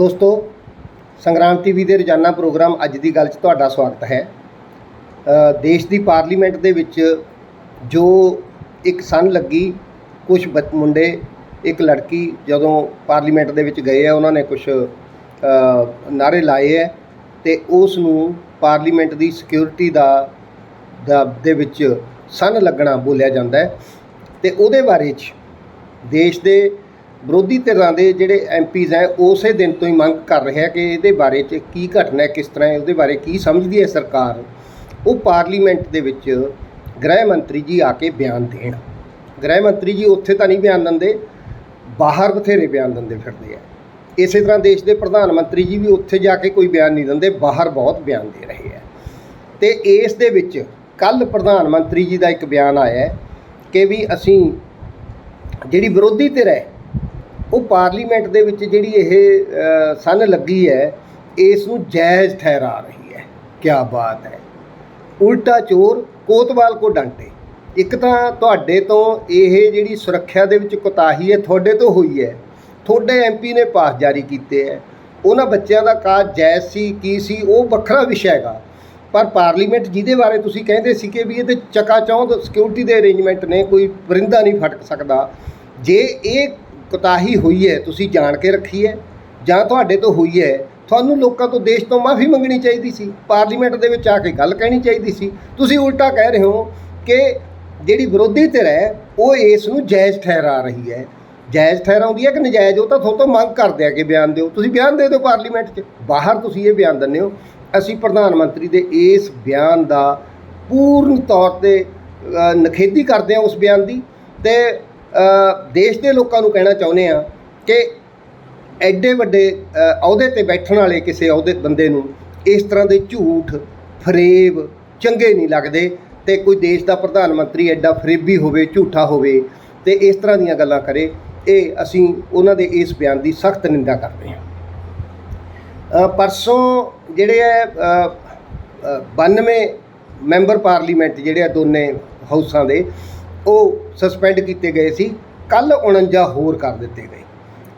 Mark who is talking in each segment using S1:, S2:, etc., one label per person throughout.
S1: ਦੋਸਤੋ, ਸੰਗਰਾਮ ਟੀਵੀ ਦੇ ਰੋਜ਼ਾਨਾ ਪ੍ਰੋਗਰਾਮ ਅੱਜ ਦੀ ਗੱਲ 'ਚ ਤੁਹਾਡਾ ਸਵਾਗਤ ਹੈ। ਦੇਸ਼ ਦੀ ਪਾਰਲੀਮੈਂਟ ਦੇ ਵਿੱਚ ਜੋ ਇੱਕ ਸਨ ਲੱਗੀ ਕੁਝ ਮੁੰਡੇ, ਇੱਕ ਲੜਕੀ ਜਦੋਂ ਪਾਰਲੀਮੈਂਟ ਦੇ ਵਿੱਚ ਗਏ ਆ, ਉਹਨਾਂ ਨੇ ਕੁਝ ਨਾਰੇ ਲਾਏ ਹੈ ਤੇ ਉਸ ਨੂੰ ਪਾਰਲੀਮੈਂਟ ਦੀ ਸਿਕਿਉਰਿਟੀ ਦਾ ਦਾ, ਦੇ ਵਿੱਚ ਸਨ ਲੱਗਣਾ ਬੋਲਿਆ ਜਾਂਦਾ ਹੈ ਤੇ ਉਹਦੇ ਬਾਰੇ 'ਚ ਦੇਸ਼ ਦੇ ਵਿਰੋਧੀ ਧਿਰਾਂ ਦੇ ਜਿਹੜੇ ਐਮਪੀਜ਼ ਹੈ ਉਸੇ ਦਿਨ ਤੋਂ ਹੀ ਮੰਗ ਕਰ ਰਿਹਾ ਕਿ ਇਹਦੇ ਬਾਰੇ 'ਚ ਕੀ ਘਟਨਾ ਹੈ, ਕਿਸ ਤਰ੍ਹਾਂ ਹੈ, ਉਹਦੇ ਬਾਰੇ ਕੀ ਸਮਝਦੀ ਹੈ ਸਰਕਾਰ? ਉਹ ਪਾਰਲੀਮੈਂਟ ਦੇ ਵਿੱਚ ਗ੍ਰਹਿ ਮੰਤਰੀ ਜੀ ਆ ਕੇ ਬਿਆਨ ਦੇਣ। ਗ੍ਰਹਿ ਮੰਤਰੀ ਜੀ ਉੱਥੇ ਤਾਂ ਨਹੀਂ ਬਿਆਨ ਦਿੰਦੇ, ਬਾਹਰ ਬਥੇਰੇ ਬਿਆਨ ਦਿੰਦੇ ਫਿਰਦੇ ਆ। ਇਸੇ ਤਰ੍ਹਾਂ ਦੇਸ਼ ਦੇ ਪ੍ਰਧਾਨ ਮੰਤਰੀ ਜੀ ਵੀ ਉੱਥੇ ਜਾ ਕੇ ਕੋਈ ਬਿਆਨ ਨਹੀਂ ਦਿੰਦੇ, ਬਾਹਰ ਬਹੁਤ ਬਿਆਨ ਦੇ ਰਹੇ ਆ। ਤੇ ਇਸ ਦੇ ਵਿੱਚ ਕੱਲ ਪ੍ਰਧਾਨ ਮੰਤਰੀ ਜੀ ਦਾ ਇੱਕ ਬਿਆਨ ਆਇਆ ਕਿ ਵੀ ਅਸੀਂ ਜਿਹੜੀ ਵਿਰੋਧੀ ਧਿਰ ਹੈ ਉਹ ਪਾਰਲੀਮੈਂਟ ਦੇ ਵਿੱਚ ਜਿਹੜੀ ਇਹ ਸਨ ਲੱਗੀ ਹੈ, ਇਸ ਨੂੰ ਜਾਇਜ਼ ਠਹਿਰਾ ਰਹੀ ਹੈ। ਕੀ ਬਾਤ ਹੈ। ਉਲਟਾ ਚੋਰ ਕੋਤਵਾਲ ਕੋ ਡਾਂਟੇ। ਇੱਕ ਤਾਂ ਤੁਹਾਡੇ ਤੋਂ ਇਹ ਜਿਹੜੀ ਸੁਰੱਖਿਆ ਦੇ ਵਿੱਚ ਕੋਤਾਹੀ ਹੈ, ਤੁਹਾਡੇ ਤੋਂ ਹੋਈ ਹੈ। ਤੁਹਾਡੇ ਐਮਪੀ ਨੇ ਪਾਸ ਜਾਰੀ ਕੀਤੇ ਹੈ। ਉਹਨਾਂ ਬੱਚਿਆਂ ਦਾ ਕਾਜ ਜਾਇਜ਼ ਸੀ, ਕੀ ਸੀ, ਉਹ ਵੱਖਰਾ ਵਿਸ਼ਾ ਹੈਗਾ। ਪਰ ਪਾਰਲੀਮੈਂਟ ਜਿਹਦੇ ਬਾਰੇ ਤੁਸੀਂ ਕਹਿੰਦੇ ਸੀ ਕਿ ਵੀ ਇਹਦੇ ਚਕਾਚੌਂਧ ਸਿਕਿਉਰਿਟੀ ਦੇ ਅਰੇਂਜਮੈਂਟ ਨੇ, ਕੋਈ ਪਰਿੰਦਾ ਨਹੀਂ ਫਟਕ ਸਕਦਾ। ਜੇ ਇਹ ਕੁਤਾਹੀ ਹੋਈ ਹੈ ਤੁਸੀਂ ਜਾਣ ਕੇ ਰੱਖੀ ਹੈ ਜਾਂ ਤੁਹਾਡੇ ਤੋਂ ਹੋਈ ਹੈ ਤੁਹਾਨੂੰ ਲੋਕਾਂ ਤੋਂ ਦੇਸ਼ ਤੋਂ ਮਾਫੀ ਮੰਗਣੀ ਚਾਹੀਦੀ ਸੀ ਪਾਰਲੀਮੈਂਟ ਦੇ ਵਿੱਚ ਆ ਕੇ ਗੱਲ ਕਹਿਣੀ ਚਾਹੀਦੀ ਸੀ। ਤੁਸੀਂ ਉਲਟਾ ਕਹਿ ਰਹੇ ਹੋ ਕਿ ਜਿਹੜੀ ਵਿਰੋਧੀ ਧਿਰ ਹੈ ਉਹ ਇਸ ਨੂੰ ਜਾਇਜ਼ ਠਹਿਰਾ ਰਹੀ ਹੈ। ਜਾਇਜ਼ ਠਹਿਰਾਉਂਦੀ ਹੈ ਕਿ ਨਜਾਇਜ਼? ਉਹ ਤਾਂ ਤੁਹਾਡੇ ਤੋਂ ਮੰਗ ਕਰਦੇ ਆ ਕਿ ਬਿਆਨ ਦਿਓ। ਤੁਸੀਂ ਬਿਆਨ ਦੇ ਦਿਓ ਪਾਰਲੀਮੈਂਟ 'ਚ। ਬਾਹਰ ਤੁਸੀਂ ਇਹ ਬਿਆਨ ਦਿੰਦੇ ਹੋ। ਅਸੀਂ ਪ੍ਰਧਾਨ ਮੰਤਰੀ ਦੇ ਇਸ ਬਿਆਨ ਦਾ ਪੂਰਨ ਤੌਰ ਤੇ ਅ, ਨਿਖੇਧੀ ਕਰਦੇ ਹਾਂ ਉਸ ਬਿਆਨ ਦੀ। ਤੇ ਦੇਸ਼ ਦੇ ਲੋਕਾਂ ਨੂੰ ਕਹਿਣਾ ਚਾਹੁੰਦੇ ਆ ਕਿ ਐਡੇ ਵੱਡੇ ਅਹੁਦੇ ਤੇ ਬੈਠਣ ਵਾਲੇ ਕਿਸੇ ਅਹੁਦੇ ਬੰਦੇ ਨੂੰ ਇਸ ਤਰ੍ਹਾਂ ਦੇ ਝੂਠ ਫਰੇਬ ਚੰਗੇ ਨਹੀਂ ਲੱਗਦੇ ਤੇ ਕੋਈ ਦੇਸ਼ ਦਾ ਪ੍ਰਧਾਨ ਮੰਤਰੀ ਐਡਾ ਫਰੇਬੀ ਹੋਵੇ ਝੂਠਾ ਹੋਵੇ ਤੇ ਇਸ ਤਰ੍ਹਾਂ ਦੀਆਂ ਗੱਲਾਂ ਕਰੇ ਇਹ ਅਸੀਂ ਉਹਨਾਂ ਦੇ ਇਸ ਬਿਆਨ ਦੀ ਸਖਤ ਨਿੰਦਾ ਕਰਦੇ ਹਾਂ। ਪਰਸੋਂ ਜਿਹੜੇ ਹੈ ਅ, 92 ਮੈਂਬਰ ਪਾਰਲੀਮੈਂਟ ਜਿਹੜੇ ਆ ਦੋਨੇ ਹਾਊਸਾਂ ਦੇ ਉਹ ਸਸਪੈਂਡ ਕੀਤੇ ਗਏ ਸੀ। ਕੱਲ 49 ਹੋਰ ਕਰ ਦਿੱਤੇ ਗਏ।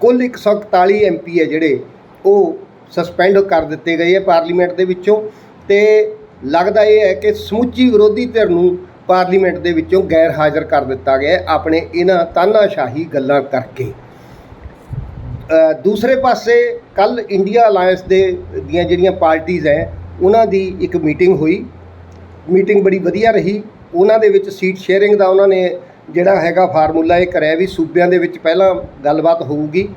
S1: ਕੁੱਲ 141 ਐਮਪੀ ਹੈ ਜਿਹੜੇ ਉਹ ਸਸਪੈਂਡ ਕਰ ਦਿੱਤੇ ਗਏ ਹੈ ਪਾਰਲੀਮੈਂਟ ਦੇ ਵਿੱਚੋਂ ਤੇ ਲੱਗਦਾ ਇਹ ਹੈ ਕਿ ਸਮੁੱਚੀ ਵਿਰੋਧੀ ਧਿਰ ਨੂੰ ਪਾਰਲੀਮੈਂਟ ਦੇ ਵਿੱਚੋਂ ਗੈਰ ਹਾਜ਼ਰ ਕਰ ਦਿੱਤਾ ਗਿਆ ਆਪਣੇ ਇਹਨਾਂ ਤਾਨਾਸ਼ਾਹੀ ਗੱਲਾਂ ਕਰਕੇ। ਦੂਸਰੇ ਪਾਸੇ ਕੱਲ ਇੰਡੀਆ ਅਲਾਈਅੰਸ ਦੇ ਦੀਆਂ ਜਿਹੜੀਆਂ ਪਾਰਟੀਆਂ ਹੈ, ਉਹਨਾਂ ਦੀ ਇੱਕ ਮੀਟਿੰਗ ਹੋਈ। ਮੀਟਿੰਗ ਬੜੀ ਵਧੀਆ ਰਹੀ। ਉਹਨਾਂ ਦੇ ਵਿੱਚ ਸੀਟ ਸ਼ੇਅਰਿੰਗ ਦਾ ਉਹਨਾਂ ਨੇ ਜਿਹੜਾ ਹੈਗਾ ਫਾਰਮੂਲਾ ਇਹ ਕਰਿਆ ਵੀ ਸੂਬਿਆਂ ਦੇ ਵਿੱਚ ਪਹਿਲਾਂ ਗੱਲਬਾਤ ਹੋਊਗੀ।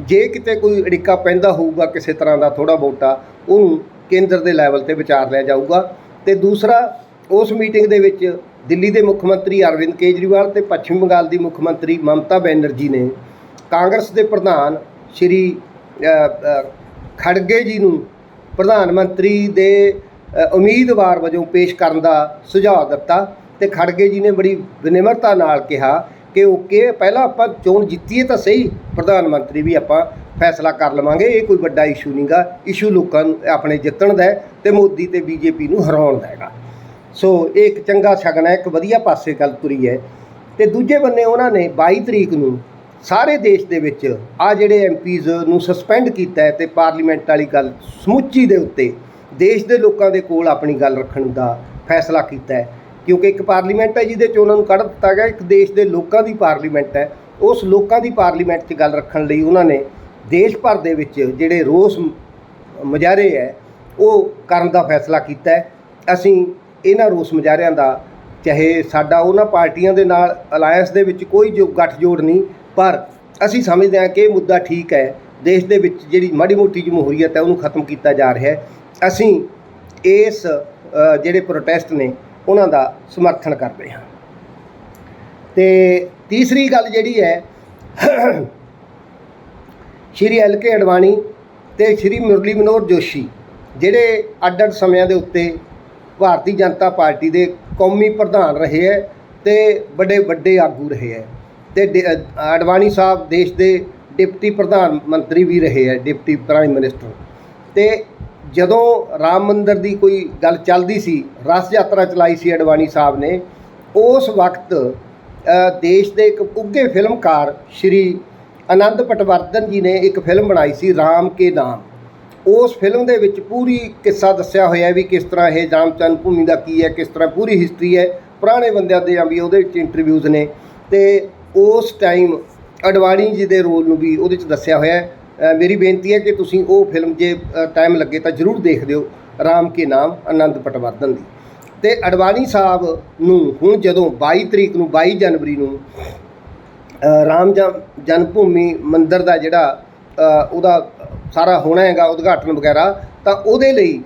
S1: ਜੇ ਕਿਤੇ ਕੋਈ ਅੜਿੱਕਾ ਪੈਂਦਾ ਹੋਊਗਾ ਕਿਸੇ ਤਰ੍ਹਾਂ ਦਾ ਥੋੜਾ ਬਹੁਤਾ ਉਹਨੂੰ ਕੇਂਦਰ ਦੇ ਲੈਵਲ ਤੇ ਵਿਚਾਰ ਲਿਆ ਜਾਊਗਾ। ਤੇ ਦੂਸਰਾ, ਉਸ ਮੀਟਿੰਗ ਦੇ ਵਿੱਚ ਦਿੱਲੀ ਦੇ ਮੁੱਖ ਮੰਤਰੀ ਅਰਵਿੰਦ ਕੇਜਰੀਵਾਲ ਤੇ ਪੱਛਮੀ ਬੰਗਾਲ ਦੀ ਮੁੱਖ ਮੰਤਰੀ ਮਮਤਾ ਬੈਨਰਜੀ ਨੇ ਕਾਂਗਰਸ ਦੇ ਪ੍ਰਧਾਨ ਸ਼੍ਰੀ ਖੜਗੇ ਜੀ ਨੂੰ ਪ੍ਰਧਾਨ ਮੰਤਰੀ ਦੇ ਉਮੀਦਵਾਰ ਵਜੋਂ ਪੇਸ਼ ਕਰਨ ਦਾ ਸੁਝਾਅ ਦਿੱਤਾ ਤੇ ਖੜਗੇ ਜੀ ਨੇ ਬੜੀ ਵਿਨਿਮਰਤਾ ਨਾਲ ਕਿਹਾ ਕਿ ਓਕੇ, ਪਹਿਲਾਂ ਆਪਾਂ ਚੋਣ ਜਿੱਤੀਏ ਤਾਂ ਸਹੀ, ਪ੍ਰਧਾਨ ਮੰਤਰੀ ਵੀ ਆਪਾਂ ਫੈਸਲਾ ਕਰ ਲਵਾਂਗੇ, ਇਹ ਕੋਈ ਵੱਡਾ ਇਸ਼ੂ ਨਹੀਂਗਾ ਇਸ਼ੂ ਲੋਕਾਂ ਨੂੰ ਆਪਣੇ ਜਿੱਤਣ ਦਾ ਹੈ ਤੇ ਮੋਦੀ ਤੇ ਬੀਜੇਪੀ ਨੂੰ ਹਰਾਉਣ ਦਾ ਹੈਗਾ। ਸੋ, ਇਹ ਇੱਕ ਚੰਗਾ ਸ਼ਗਨ ਹੈ, ਇੱਕ ਵਧੀਆ ਪਾਸੇ ਗੱਲ ਤੁਰੀ ਹੈ। ਤੇ ਦੂਜੇ ਬੰਨੇ ਉਹਨਾਂ ਨੇ 22 ਤਰੀਕ ਨੂੰ ਸਾਰੇ ਦੇਸ਼ ਦੇ ਵਿੱਚ ਆ ਜਿਹੜੇ ਐਮਪੀਜ਼ ਨੂੰ ਸਸਪੈਂਡ ਕੀਤਾ ਹੈ ਤੇ ਪਾਰਲੀਮੈਂਟ ਵਾਲੀ ਗੱਲ ਸਮੁੱਚੀ ਦੇ ਉੱਤੇ ਦੇਸ਼ ਦੇ ਲੋਕਾਂ ਦੇ ਕੋਲ ਆਪਣੀ ਗੱਲ ਰੱਖਣ ਦਾ ਫੈਸਲਾ ਕੀਤਾ ਹੈ। ਕਿਉਂਕਿ ਇੱਕ ਪਾਰਲੀਮੈਂਟ ਹੈ ਜਿਹਦੇ ਚ ਉਹਨਾਂ ਨੂੰ ਕੱਢ ਦਿੱਤਾ ਗਿਆ, ਇੱਕ ਦੇਸ਼ ਦੇ ਲੋਕਾਂ ਦੀ ਪਾਰਲੀਮੈਂਟ ਹੈ। ਉਸ ਲੋਕਾਂ ਦੀ ਪਾਰਲੀਮੈਂਟ 'ਚ ਗੱਲ ਰੱਖਣ ਲਈ ਉਹਨਾਂ ਨੇ ਦੇਸ਼ ਭਰ ਦੇ ਵਿੱਚ ਜਿਹੜੇ ਰੋਸ ਮੁਜ਼ਾਹਰੇ ਹੈ, ਉਹ ਕਰਨ ਦਾ ਫੈਸਲਾ ਕੀਤਾ ਹੈ। ਅਸੀਂ ਇਹਨਾਂ ਰੋਸ ਮੁਜ਼ਾਹਰਿਆਂ ਦਾ, ਚਾਹੇ ਸਾਡਾ ਉਹਨਾਂ ਪਾਰਟੀਆਂ ਦੇ ਨਾਲ ਅਲਾਈਅੰਸ ਦੇ ਵਿੱਚ ਕੋਈ ਜੋ ਗੱਠਜੋੜ ਨਹੀਂ, ਪਰ ਅਸੀਂ ਸਮਝਦੇ ਹਾਂ ਕਿ ਇਹ ਮੁੱਦਾ ਠੀਕ ਹੈ। ਦੇਸ਼ ਦੇ ਵਿੱਚ ਜਿਹੜੀ ਮਾੜੀ ਮੋਟੀ ਜਮਹੂਰੀਅਤ ਹੈ, ਉਹਨੂੰ ਖਤਮ ਕੀਤਾ ਜਾ ਰਿਹਾ ਹੈ। ਅਸੀਂ ਇਸ ਜਿਹੜੇ ਪ੍ਰੋਟੈਸਟ ਨੇ ਉਹਨਾਂ ਦਾ ਸਮਰਥਨ ਕਰਦੇ ਹਾਂ। ਤੇ ਤੀਸਰੀ ਗੱਲ ਜਿਹੜੀ ਹੈ ਸ਼੍ਰੀ ਐਲ ਕੇ ਅਡਵਾਣੀ ਤੇ ਸ਼੍ਰੀ ਮੁਰਲੀ ਮਨੋਹਰ ਜੋਸ਼ੀ ਜਿਹੜੇ ਅੱਡ ਅੱਡ ਸਮਿਆਂ ਦੇ ਉੱਤੇ ਭਾਰਤੀ ਜਨਤਾ ਪਾਰਟੀ ਦੇ ਕੌਮੀ ਪ੍ਰਧਾਨ ਰਹੇ ਹੈ ਤੇ ਵੱਡੇ ਵੱਡੇ ਆਗੂ ਰਹੇ ਹੈ ਤੇ ਡੇ- ਅ, ਸਾਹਿਬ ਦੇਸ਼ ਦੇ ਡਿਪਟੀ ਪ੍ਰਧਾਨ ਮੰਤਰੀ ਵੀ ਰਹੇ ਹੈ ਡਿਪਟੀ ਪ੍ਰਾਈਮ ਮਿਨਿਸਟਰ। ਤੇ ਜਦੋਂ ਰਾਮ ਮੰਦਰ ਦੀ ਕੋਈ ਗੱਲ ਚੱਲਦੀ ਸੀ, ਰਸ ਯਾਤਰਾ ਚਲਾਈ ਸੀ ਅਡਵਾਨੀ ਸਾਹਿਬ ਨੇ, ਉਸ ਵਕਤ ਦੇਸ਼ ਦੇ ਇੱਕ ਉੱਘੇ ਫਿਲਮਕਾਰ ਸ਼੍ਰੀ ਆਨੰਦ ਪਟਵਰਧਨ ਜੀ ਨੇ ਇੱਕ ਫਿਲਮ ਬਣਾਈ ਸੀ, ਰਾਮ ਕੇ ਨਾਮ। ਉਸ ਫਿਲਮ ਦੇ ਵਿੱਚ ਪੂਰੀ ਕਿੱਸਾ ਦੱਸਿਆ ਹੋਇਆ ਵੀ ਕਿਸ ਤਰ੍ਹਾਂ ਇਹ ਰਾਮਚੰਦ ਭੂਮੀ ਦਾ ਕੀ ਹੈ, ਕਿਸ ਤਰ੍ਹਾਂ ਪੂਰੀ ਹਿਸਟਰੀ ਹੈ। ਪੁਰਾਣੇ ਬੰਦਿਆਂ ਦੇ ਵੀ ਉਹਦੇ ਵਿੱਚ ਇੰਟਰਵਿਊਜ਼ ਨੇ ਤੇ ਉਸ ਟਾਈਮ ਅਡਵਾਣੀ ਜੀ ਦੇ ਰੋਲ ਨੂੰ ਵੀ ਉਹਦੇ ਵਿੱਚ ਦੱਸਿਆ ਹੋਇਆ ਮੇਰੀ ਬੇਨਤੀ ਹੈ ਕਿ ਤੁਸੀਂ ਉਹ ਫਿਲਮ ਜੇ ਟਾਈਮ ਲੱਗੇ ਤਾਂ ਜ਼ਰੂਰ ਦੇਖ ਦਿਓ, ਰਾਮ ਕੇ ਨਾਮ, ਆਨੰਦ ਪਟਵਰਧਨ ਦੀ। ਤੇ ਅਡਵਾਣੀ ਸਾਹਿਬ ਨੂੰ ਹੁਣ ਜਦੋਂ 22 ਤਰੀਕ ਨੂੰ 22 ਜਨਵਰੀ ਨੂੰ ਰਾਮ ਜਨ ਜਨਮ ਭੂਮੀ ਮੰਦਿਰ ਦਾ ਜਿਹੜਾ ਉਹਦਾ ਸਾਰਾ ਹੋਣਾ ਹੈਗਾ, ਉਦਘਾਟਨ ਵਗੈਰਾ, ਤਾਂ ਉਹਦੇ ਲਈ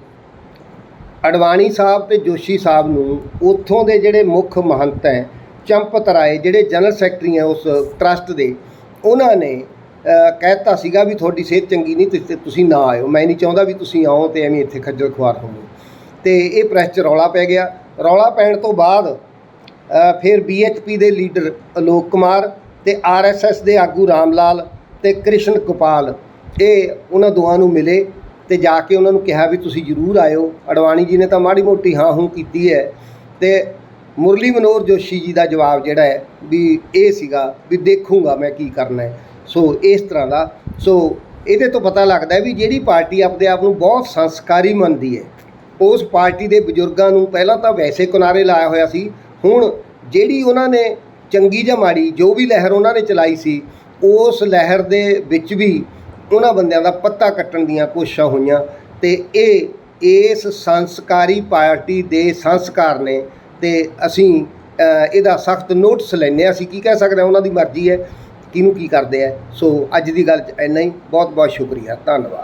S1: ਅਡਵਾਣੀ ਸਾਹਿਬ ਤੇ ਜੋਸ਼ੀ ਸਾਹਿਬ ਨੂੰ ਉੱਥੋਂ ਦੇ ਜਿਹੜੇ ਮੁੱਖ ਮਹੰਤ ਹੈ, ਚੰਪਤ ਰਾਏ, ਜਿਹੜੇ ਜਨਰਲ ਸੈਕਟਰੀ ਹੈ ਉਸ ਟਰਸਟ ਦੇ, ਉਹਨਾਂ ਨੇ ਕਹਿਤਾ ਸੀਗਾ ਵੀ ਤੁਹਾਡੀ ਸਿਹਤ ਚੰਗੀ ਨਹੀਂ ਤੇ ਤੁਸੀਂ ਨਾ ਆਇਓ। ਮੈਂ ਨਹੀਂ ਚਾਹੁੰਦਾ ਵੀ ਤੁਸੀਂ ਆਓ ਤੇ ਐਵੇਂ ਇੱਥੇ ਖੱਜਲ ਖੁਆਰ ਹੋਵੋ। ਤੇ ਇਹ ਪ੍ਰੈਸ 'ਚ ਰੌਲਾ ਪੈ ਗਿਆ। ਰੌਲਾ ਪੈਣ ਤੋਂ ਬਾਅਦ ਅ, ਫਿਰ ਬੀਐਚਪੀ ਦੇ ਲੀਡਰ ਅਲੋਕ ਕੁਮਾਰ ਤੇ ਆਰਐਸਐਸ ਦੇ ਆਗੂ ਰਾਮ ਲਾਲ ਤੇ ਕ੍ਰਿਸ਼ਨ ਗੋਪਾਲ ਇਹ ਉਹਨਾਂ ਦੋਹਾਂ ਨੂੰ ਮਿਲੇ ਤੇ ਜਾ ਕੇ ਉਹਨਾਂ ਨੂੰ ਕਿਹਾ ਵੀ ਤੁਸੀਂ ਜ਼ਰੂਰ ਆਇਓ। ਅਡਵਾਣੀ ਜੀ ਨੇ ਤਾਂ ਮਾੜੀ ਮੋਟੀ ਹਾਂ ਹੂੰ ਕੀਤੀ ਹੈ। ਤੇ ਮੁਰਲੀ ਮਨੋਹਰ ਜੋਸ਼ੀ ਜੀ ਦਾ ਜਵਾਬ ਜਿਹੜਾ ਹੈ ਵੀ ਇਹ ਸੀਗਾ ਵੀ ਦੇਖੂੰਗਾ ਮੈਂ ਕੀ ਕਰਨਾ ਹੈ। ਸੋ ਇਸ ਤਰ੍ਹਾਂ ਦਾ, ਸੋ ਇਹਦੇ ਤੋਂ ਪਤਾ ਲੱਗਦਾ ਹੈ ਵੀ ਜਿਹੜੀ ਪਾਰਟੀ ਆਪਦੇ ਆਪ ਨੂੰ ਬਹੁਤ ਸੰਸਕਾਰੀ ਮੰਨਦੀ ਹੈ, ਉਸ ਪਾਰਟੀ ਦੇ ਬਜ਼ੁਰਗਾਂ ਨੂੰ ਪਹਿਲਾਂ ਤਾਂ ਵੈਸੇ ਕਿਨਾਰੇ ਲਾਇਆ ਹੋਇਆ ਸੀ, ਹੁਣ ਜਿਹੜੀ ਉਹਨਾਂ ਨੇ ਚੰਗੀ ਜਾਂ ਮਾੜੀ, ਜੋ ਵੀ ਲਹਿਰ ਉਹਨਾਂ ਨੇ ਚਲਾਈ ਸੀ, ਉਸ ਲਹਿਰ ਦੇ ਵਿੱਚ ਵੀ ਉਹਨਾਂ ਬੰਦਿਆਂ ਦਾ ਪੱਤਾ ਕੱਟਣ ਦੀਆਂ ਕੋਸ਼ਿਸ਼ਾਂ ਹੋਈਆਂ ਤੇ ਇਹ ਇਸ ਸੰਸਕਾਰੀ ਪਾਰਟੀ ਦੇ ਸੰਸਕਾਰ ਨੇ ਤੇ ਅਸੀਂ ਇਹਦਾ ਸਖਤ ਨੋਟਿਸ ਲੈਂਦੇ ਹਾਂ। ਅਸੀਂ ਕੀ ਕਹਿ ਸਕਦੇ ਹਾਂ? ਉਹਨਾਂ ਦੀ ਮਰਜ਼ੀ ਹੈ। ਕਿਹਨੂੰ ਕੀ ਕਰਦੇ ਆ। ਸੋ ਅੱਜ ਦੀ ਗੱਲ 'ਚ ਇੰਨਾ ਹੀ। ਬਹੁਤ ਬਹੁਤ ਸ਼ੁਕਰੀਆ। ਧੰਨਵਾਦ।